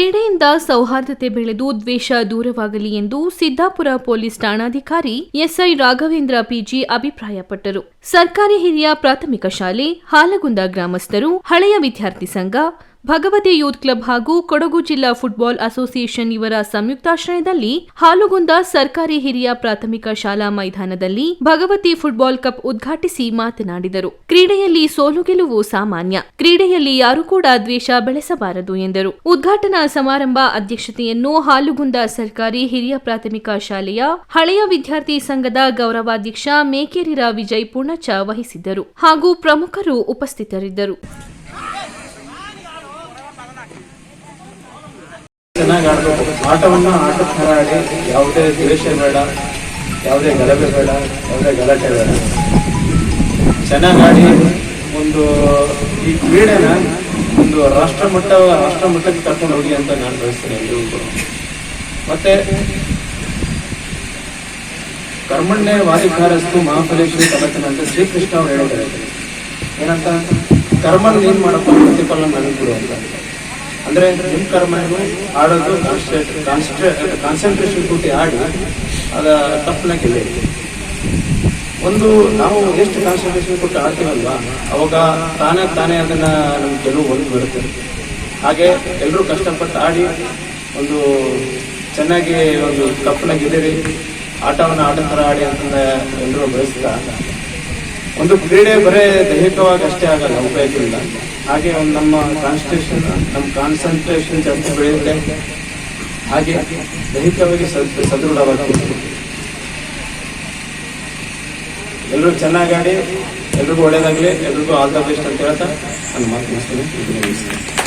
ಕ್ರೀಡೆಯಿಂದ ಸೌಹಾರ್ದತೆ ಬೆಳೆದು ದ್ವೇಷ ದೂರವಾಗಲಿ ಎಂದು ಸಿದ್ದಾಪುರ ಪೊಲೀಸ್ ಠಾಣಾಧಿಕಾರಿ ಎಸ್ಐ ರಾಘವೇಂದ್ರ ಪಿಜಿ ಅಭಿಪ್ರಾಯಪಟ್ಟರು. ಸರ್ಕಾರಿ ಹಿರಿಯ ಪ್ರಾಥಮಿಕ ಶಾಲೆ ಹಾಲಗುಂದ ಗ್ರಾಮಸ್ಥರು ಹಳೆಯ ವಿದ್ಯಾರ್ಥಿ ಸಂಘ ಭಗವತಿ ಯೂತ್ ಕ್ಲಬ್ ಹಾಗೂ ಕೊಡಗು ಜಿಲ್ಲಾ ಫುಟ್ಬಾಲ್ ಅಸೋಸಿಯೇಷನ್ ಇವರ ಸಂಯುಕ್ತಾಶ್ರಯದಲ್ಲಿ ಹಾಲುಗುಂದ ಸರ್ಕಾರಿ ಹಿರಿಯ ಪ್ರಾಥಮಿಕ ಶಾಲಾ ಮೈದಾನದಲ್ಲಿ ಭಗವತಿ ಫುಟ್ಬಾಲ್ ಕಪ್ ಉದ್ಘಾಟಿಸಿ ಮಾತನಾಡಿದರು. ಕ್ರೀಡೆಯಲ್ಲಿ ಸೋಲು ಗೆಲುವು ಸಾಮಾನ್ಯ. ಕ್ರೀಡೆಯಲ್ಲಿ ಯಾರೂ ಕೂಡ ದ್ವೇಷ ಬೆಳೆಸಬಾರದು ಎಂದರು. ಉದ್ಘಾಟನಾ ಸಮಾರಂಭ ಅಧ್ಯಕ್ಷತೆಯನ್ನು ಹಾಲುಗುಂದ ಸರ್ಕಾರಿ ಹಿರಿಯ ಪ್ರಾಥಮಿಕ ಶಾಲೆಯ ಹಳೆಯ ವಿದ್ಯಾರ್ಥಿ ಸಂಘದ ಗೌರವಾಧ್ಯಕ್ಷ ಮೇಕೇರಿರ ವಿಜಯ್ ಪೂರ್ಣಚ ವಹಿಸಿದ್ದರು ಹಾಗೂ ಪ್ರಮುಖರು ಉಪಸ್ಥಿತರಿದ್ದರು. ಚೆನ್ನಾಗಿ ಆಡಬೇಕು. ಆಟವನ್ನು ಥರ ಆಡಿ ಯಾವುದೇ ದ್ವೇಷ ಬೇಡ ಯಾವುದೇ ಗಲಭೆ ಬೇಡ ಯಾವುದೇ ಗಲಾಟೆ ಬೇಡ ಚೆನ್ನಾಗಿ ಆಡಿ ಒಂದು ಈ ಕ್ರೀಡೆನ ಒಂದು ರಾಷ್ಟ್ರ ಮಟ್ಟ, ರಾಷ್ಟ್ರ ಮಟ್ಟಕ್ಕೆ ಕರ್ಕೊಂಡು ಹೋಗಿ ಅಂತ ನಾನು ಬಯಸ್ತೇನೆ ಎಲ್ಲರೂ ಕೂಡ. ಮತ್ತೆ ಕರ್ಮಣ್ಣೆ ವಾರಿಕಾರಸ್ತು ಮಹಾಫಲೇಶ್ವರಿ ಕಲಕನ ಅಂತ ಶ್ರೀಕೃಷ್ಣ ಅವ್ರು ಹೇಳಿದ್ದಾರೆ. ಏನಂತ? ಕರ್ಮನ್ ಏನ್ ಮಾಡಪ್ಪ ಪ್ರತಿಫಲ ನನಗೆ ಕೊಡು ಅಂತ. ಅಂದ್ರೆ ನಿಮ್ ಕರ್ಮ ಏನು ಆಡೋದು ಕಾನ್ಸಂಟ್ರೇಷನ್ ಕೂಟಿ ಆಡಿ, ಅದ ತಪ್ಪನ ಗೆಲ್ಲಿ ಒಂದು ನಾವು ಎಷ್ಟು ಕಾನ್ಸಂಟ್ರೇಷನ್ ಕೊಟ್ಟು ಆಡ್ತೀವಲ್ವಾ, ಅವಾಗ ತಾನೇ ತಾನೇ ಅದನ್ನ ನಮ್ಗೆ ಗೆಲುವು ಒಂದು ಬರುತ್ತೆ. ಹಾಗೆ ಎಲ್ಲರೂ ಕಷ್ಟಪಟ್ಟು ಆಡಿ, ಒಂದು ಚೆನ್ನಾಗಿ ಒಂದು ಕಪ್ಪನ ಗೆದ್ದಿರಿ ಆಟವನ್ನು ಆಡೋ ಥರ ಆಡಿ ಅಂತಂದ ಎಲ್ಲರೂ ಬಯಸ್ತಾ. ಒಂದು ಕ್ರೀಡೆ ಬರೇ ದೈಹಿಕವಾಗಿ ಅಷ್ಟೇ ಆಗಲ್ಲ ಉಪಯೋಗದಿಂದ ಹಾಗೆ ಒಂದು ನಮ್ಮ ಕಾನ್ಸ್ಟ್ರೇಷನ್ ನಮ್ಮ ಕಾನ್ಸಂಟ್ರೇಷನ್ ಜಾಸ್ತಿ ಬೆಳೆಯುತ್ತೆ. ಹಾಗೆ ದೈಹಿಕವಾಗಿ ಸದ್- ಸದೃಢವಾಗ್ತೀವಿ ಎಲ್ಲರೂ ಚೆನ್ನಾಗಿ ಆಡಿ ಎಲ್ರಿಗೂ ಒಳ್ಳೇದಾಗಲಿ, ಎಲ್ರಿಗೂ ಆಲ್ ದ ಬೆಸ್ಟ್ ಅಂತ ಹೇಳ್ತಾ ನನ್ನ ಮಾತು ಮಾಡ್ತೀನಿ